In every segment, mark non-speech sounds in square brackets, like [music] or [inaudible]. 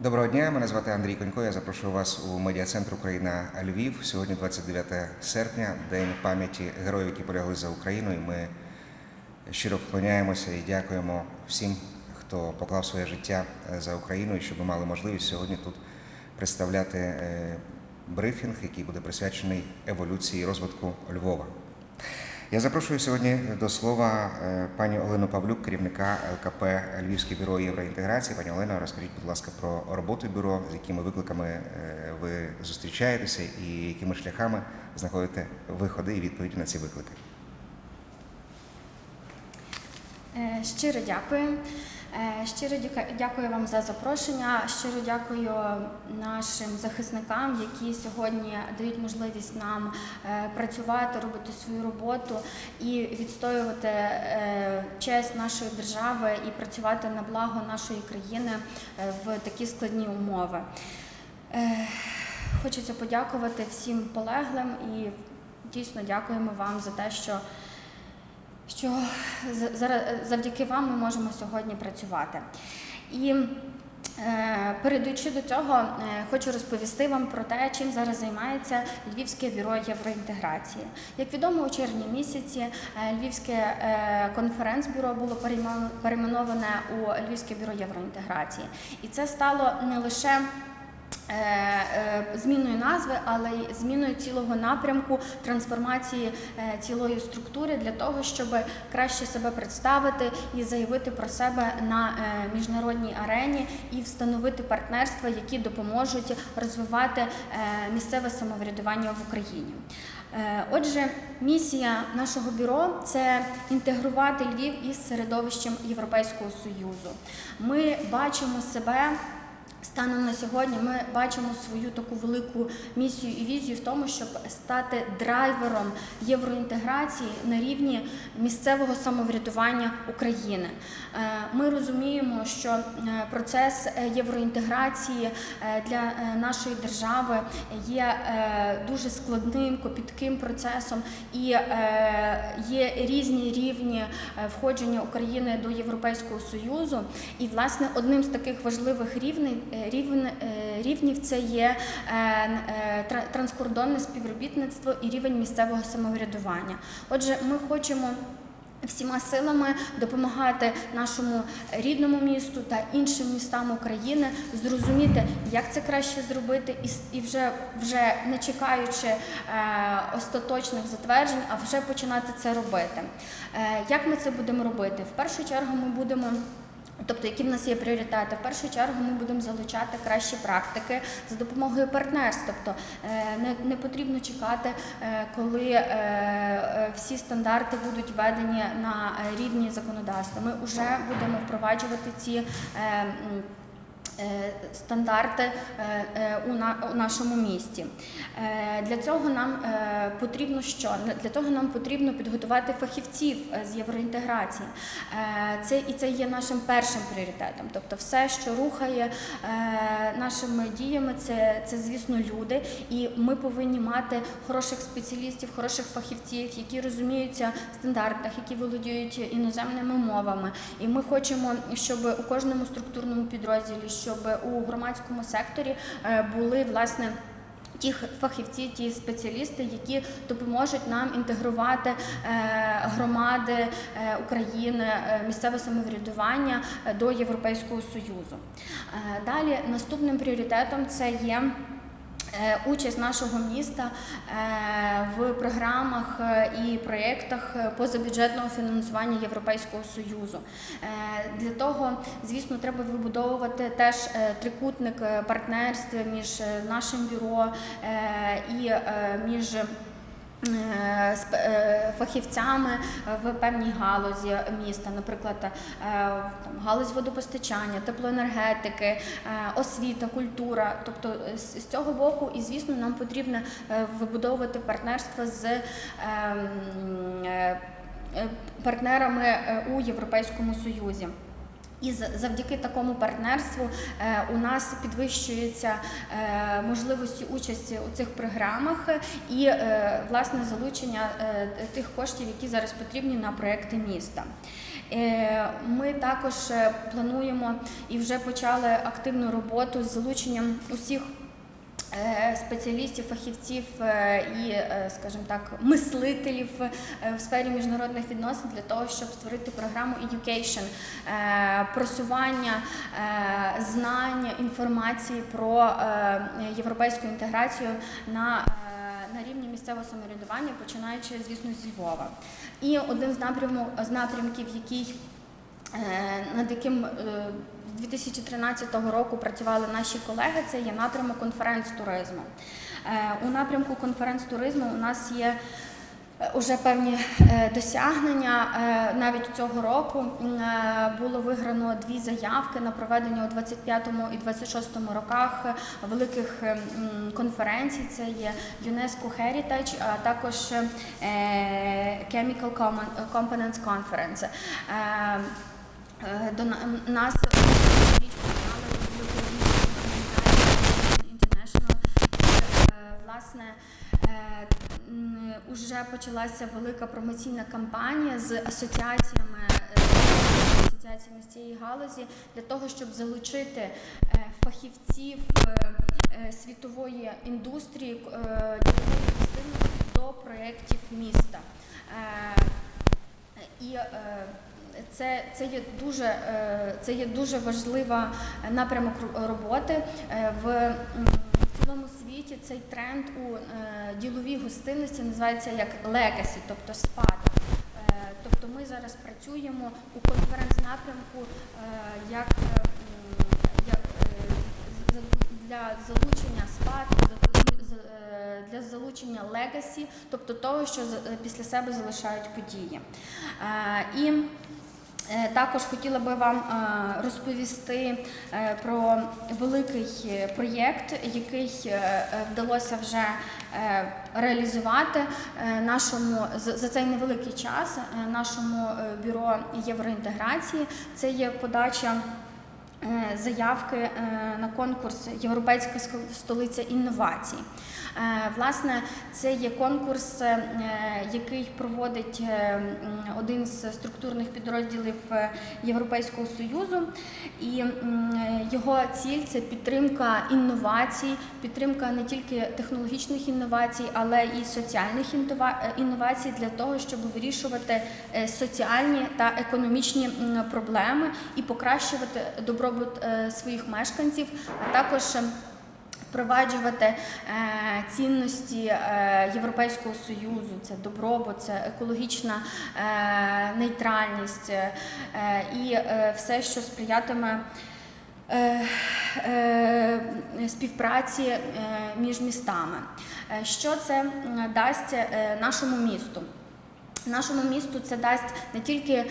Доброго дня, мене звати Андрій Конько. Я запрошую вас у медіа-центр Україна Львів. Сьогодні 29 серпня, день пам'яті героїв, які полягли за Україну. І ми щиро вклоняємося і дякуємо всім, хто поклав своє життя е, за Україну, і щоб ми мали можливість сьогодні тут представляти е, брифінг, який буде присвячений еволюції і розвитку Львова. Я запрошую сьогодні до слова е, пані Олену Павлюк, керівника ЛКП Львівське бюро євроінтеграції. Пані Олено, розкажіть, будь ласка, про роботу бюро, з якими викликами е, ви зустрічаєтеся і якими шляхами знаходите виходи і відповіді на ці виклики. Е, Щиро дякую. Е, Щиро дякую вам за запрошення. Щиро дякую нашим захисникам, які сьогодні дають можливість нам е, працювати, робити свою роботу і відстоювати е, честь нашої держави і працювати на благо нашої країни в такі складні умови. Хочеться подякувати всім полеглим і дійсно дякуємо вам за те, що що за- завдяки вам ми можемо сьогодні працювати. І е, перейдучи до цього, е, хочу розповісти вам про те, чим зараз займається Львівське бюро євроінтеграції. Як відомо, у червні місяці е, Львівське конференц-бюро було перейменоване у Львівське бюро євроінтеграції. І це стало не лише зміною назви, але й зміною цілого напрямку трансформації е, цілої структури для того, щоб краще себе представити і заявити про себе на е, міжнародній арені і встановити партнерства, які допоможуть розвивати е, місцеве самоврядування в Україні. Е, Отже, місія нашого бюро це інтегрувати Львів із середовищем Європейського Союзу. Ми бачимо себе Станом на сьогодні ми бачимо свою таку велику місію і візію в тому, щоб стати драйвером євроінтеграції на рівні місцевого самоврядування України. Е, Ми розуміємо, що е, процес е, євроінтеграції для нашої держави є дуже складним, копітким процесом, і є різні рівні входження України до Європейського Союзу. І власне одним з таких важливих рівнів, рівень, е, рівнів це є е, е, транскордонне співробітництво і рівень місцевого самоврядування. Отже, ми хочемо. Всіма силами допомагати нашому рідному місту та іншим містам України зрозуміти, як це краще зробити, і, і вже, вже не чекаючи е, остаточних затверджень, а вже починати це робити. Е, як ми це будемо робити? В першу чергу ми будемо. Тобто, які в нас є пріоритети? В першу чергу ми будемо залучати кращі практики за допомогою партнерств. Тобто е, не, не потрібно чекати, е, коли е, всі стандарти будуть введені на рівні законодавства. Ми вже будемо впроваджувати ці. Е, Стандарти е, е, у нашому місті. Для цього нам потрібно що? Для того нам потрібно підготувати фахівців з євроінтеграції. Це і це є нашим першим пріоритетом. Тобто, все, що рухає нашими діями, це, це звісно люди, і ми повинні мати хороших спеціалістів, хороших фахівців, які розуміються в стандартах, які володіють іноземними мовами. І ми хочемо, щоб у кожному структурному підрозділі, щоб у громадському секторі е, були власне. Ті фахівці, ті спеціалісти, які допоможуть нам інтегрувати е, громади е, України, місцеве самоврядування до Європейського Союзу. Далі наступним пріоритетом це є. Е, Участь нашого міста е, в програмах е, і проєктах позабюджетного фінансування Європейського Союзу. Для того, звісно, треба вибудовувати теж трикутник партнерства між нашим бюро і між фахівцями в певній галузі міста, наприклад, е, там, галузь водопостачання, теплоенергетики, е, освіта, культура. Тобто е, з цього боку, і звісно, нам потрібно е, вибудовувати партнерства з е, е, партнерами е, у Європейському Союзі. І завдяки такому партнерству е, у нас підвищуються е, можливості участі у цих програмах і е, власне залучення тих коштів, які зараз потрібні на проекти міста. Ми також плануємо і вже почали активну роботу з залученням усіх. Е, Спеціалістів, фахівців е, і, е, скажімо так, мислителів в сфері міжнародних відносин для того, щоб створити програму Education, просування знань, інформації про європейську інтеграцію на на рівні місцевого самоврядування, починаючи, звісно, зі Львова. І один з напряму з напрямків, який над яким е, з 2013 року працювали наші колеги, це є напрямок конференц-туризму. Е, У напрямку конференц-туризму у нас є е, Уже певні е, досягнення Е, навіть цього року е, було виграно дві заявки на проведення у 25-му і 26-му роках е, великих е, конференцій. Це є UNESCO Heritage, а також е, Chemical Components Conference. Е, е, До на- нас цьогоріч прийняли International. Е, Власне, е, уже почалася велика промоційна кампанія з асоціаціями. е, Асоціаціями з цієї галузі для того, щоб залучити е, фахівців е, е, світової індустрії е, до проєктів міста. Е, і е, це, це є дуже е, це є дуже важлива е, напрямок роботи Е, в цілому світі. Цей тренд у діловій гостинності називається як legacy, тобто спадок. Тобто ми зараз працюємо у конференц-напрямку як, як для залучення спадку, для залучення легасі, тобто того, що після себе залишають події. І Також хотіла би вам е, розповісти е, про великий е, проєкт, який е, е, вдалося вже е, реалізувати е, нашому за цей невеликий час е, нашому е, бюро євроінтеграції. Це є подача. Е, Заявки е, на конкурс Європейська столиця інновацій. Е, Власне, це є конкурс, який проводить один з структурних підрозділів Європейського Союзу, і його ціль це підтримка інновацій, підтримка не тільки технологічних інновацій, але і соціальних інновацій для того, щоб вирішувати соціальні та економічні проблеми і покращувати добробут е, своїх мешканців, а також е, впроваджувати е, цінності Європейського союзу, це добробут, це екологічна нейтральність і все, що сприятиме. Співпраці між містами. Що це дасть нашому місту? Нашому місту це дасть не тільки е,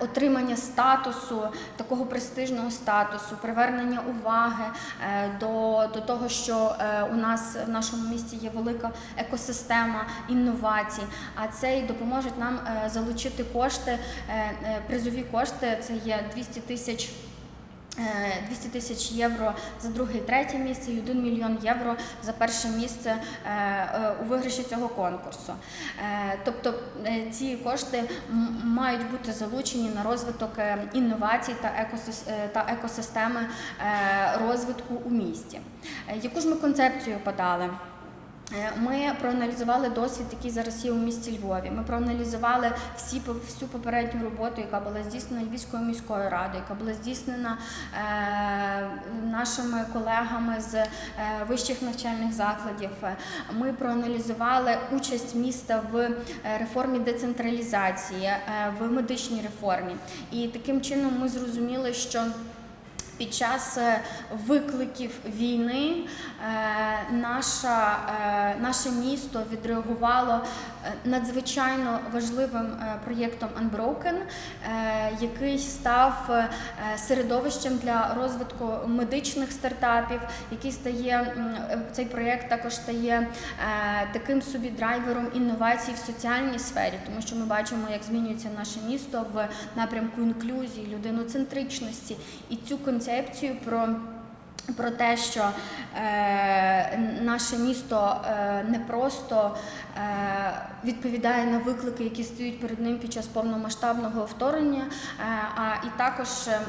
отримання статусу, такого престижного статусу, привернення уваги е, до, до того, що е, у нас в нашому місті є велика екосистема інновацій, а це і допоможе нам е, залучити кошти, е, е, призові кошти. Це є 200 тисяч. Е, 200 тисяч євро за друге і третє місце і 1 мільйон євро за перше місце е, е, у виграші цього конкурсу. Е, Тобто е, ці кошти мають бути залучені на розвиток е, інновацій та екосис- е, та екосистеми е, розвитку у місті. Е, Яку ж ми концепцію подали? Е, Ми проаналізували досвід, який зараз є у місті Львові. Ми проаналізували всі всю попередню роботу, яка була здійснена Львівською міською радою, яка була здійснена е, нашими колегами з е, вищих навчальних закладів. Ми проаналізували участь міста в е, реформі децентралізації, е, в медичній реформі. І таким чином ми зрозуміли, що під час е, викликів війни е, е, наше місто відреагувало надзвичайно важливим е, проєктом Unbroken, е, який став е, середовищем для розвитку медичних стартапів, який стає цей проєкт також стає таким собі драйвером інновацій в соціальній сфері, тому що ми бачимо, як змінюється наше місто в напрямку інклюзії, людиноцентричності і цю концепцію про. Про те, що е, наше місто е, не просто відповідає на виклики, які стоять перед ним під час повномасштабного вторгнення. Е, А і також е,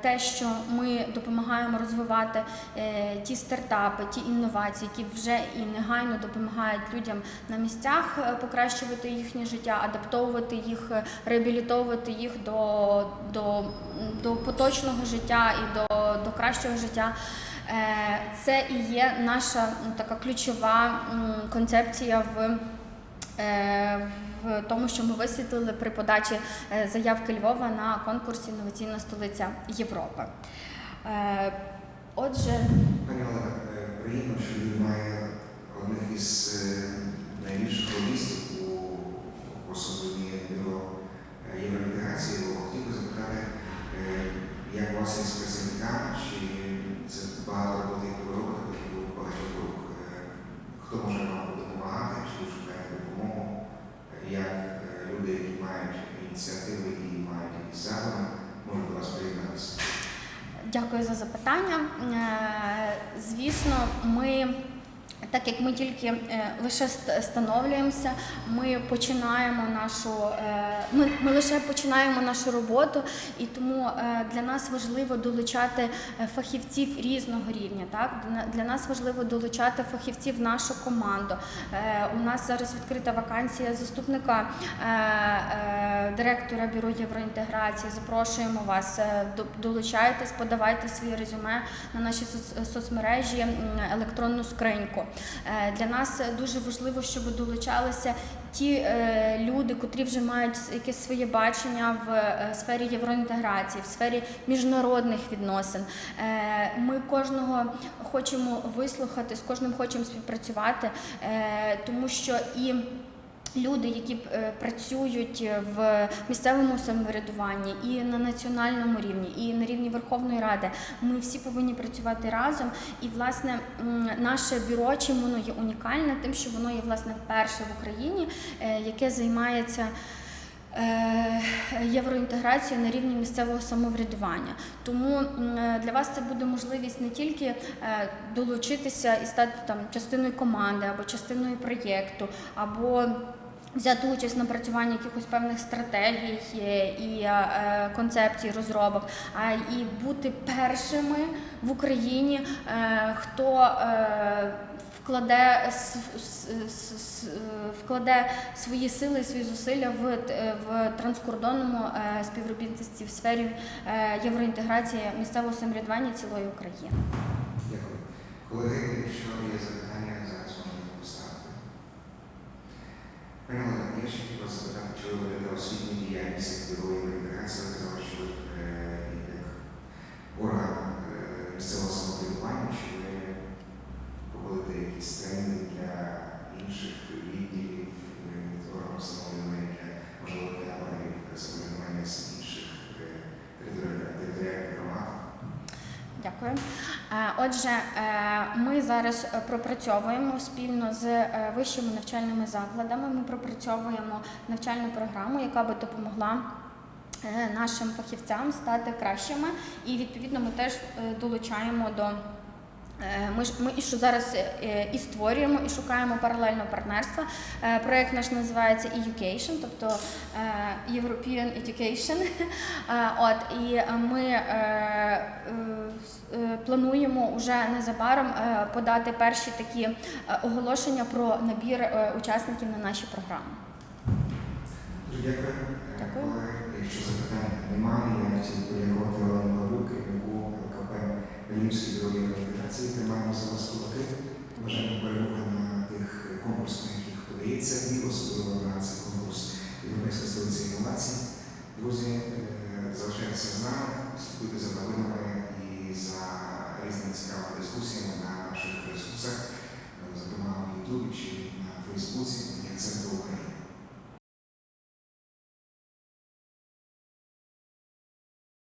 те, що ми допомагаємо розвивати е, ті стартапи, ті інновації, які вже і негайно допомагають людям на місцях е, покращувати їхнє життя, адаптовувати їх, е, реабілітовувати їх до, до, до поточного життя і до, до кращого життя. Е, Це і є наша така ключова концепція в. е, В тому, що ми висвітлили при подачі е, заявки Львова на конкурс Інноваційна столиця Європи. Отже, Пані Олена, е, приємно, що він має одних із найбільших лобістів у особливі бюро євроінтеграції. Хотів би запитати, як вас із працівниками, чи це багато роботи, яку які багатьох рук? Е, Хто може вам допомагати, чи шукає допомогу? Як е, люди, які мають ініціативи і мають якісь задуми, можуть до вас приєднатися? Дякую за запитання. Е, Звісно, ми. Так як ми тільки е, лише ст- становлюємося, ми починаємо нашу е, ми, ми лише починаємо нашу роботу, і тому е, для нас важливо долучати фахівців різного рівня. Так Для- нас важливо долучати фахівців в нашу команду. У нас зараз відкрита вакансія заступника директора бюро євроінтеграції. Запрошуємо вас. до- Долучайтесь, подавайте свої резюме на наші соцмережі, електронну скриньку. Е, Для нас дуже важливо, щоб долучалися ті е, люди, котрі вже мають якесь своє бачення в е, сфері євроінтеграції, в сфері міжнародних відносин. Ми кожного хочемо вислухати, з кожним хочемо співпрацювати, тому що і Люди, які е, працюють в місцевому самоврядуванні і на національному рівні, і на рівні Верховної Ради, ми всі повинні працювати разом. І власне наше бюро, чим воно є унікальне, тим, що воно є власне перше в Україні, е, яке займається. е, Євроінтеграцією на рівні місцевого самоврядування, тому е, для вас це буде можливість не тільки е, долучитися і стати там частиною команди або частиною проєкту, або взяти участь в напрацюванні якихось певних стратегій е, і е, концепцій розробок, а і бути першими в Україні, е, хто вкладе вкладе свої сили і свої зусилля в, в транскордонному співробітництві в сфері євроінтеграції місцевого самоврядування цілої України. Дякую. Колеги, якщо є запитання, зараз можна їх поставити. Пані Олена, я ще хотів вас запитати, чи ви ведете освітню діяльність як бюро євроінтеграції, ви казали, що ви е, як орган е, місцевого самоврядування, чи ви проводите якісь тренінги для інших відділів е, від органу самоврядування, для, можливо, для органів самоврядування з інших е, територіальних територіальних громад? Дякую. Е, Отже, е, ми зараз е, пропрацьовуємо спільно з е, вищими навчальними закладами. Ми пропрацьовуємо навчальну програму, яка би допомогла. Нашим фахівцям стати кращими, і відповідно ми теж долучаємо до ми ж ми і що зараз е, і створюємо, і шукаємо паралельного партнерства. Е, Проект наш називається Education, тобто е, European Education. [laughs] Е, От і ми е, е, е, плануємо уже незабаром е, подати перші такі е, оголошення про набір е, учасників на наші програми. Дякую. Дякую. Якщо запитань немає, Львівської бюро інтеграції. Тримаємо за вас кулаки. Бажаємо перемоги на тих конкурсах, на яких подається Львів, особливо на цей конкурс Європейська столиця інновацій. Друзі, е, залишайтеся з нами, слідкуйте за новинами і за різними цікавими дискусіями на наших ресурсах, е, зокрема в Ютубі чи на Фейсбуці, як Центру України.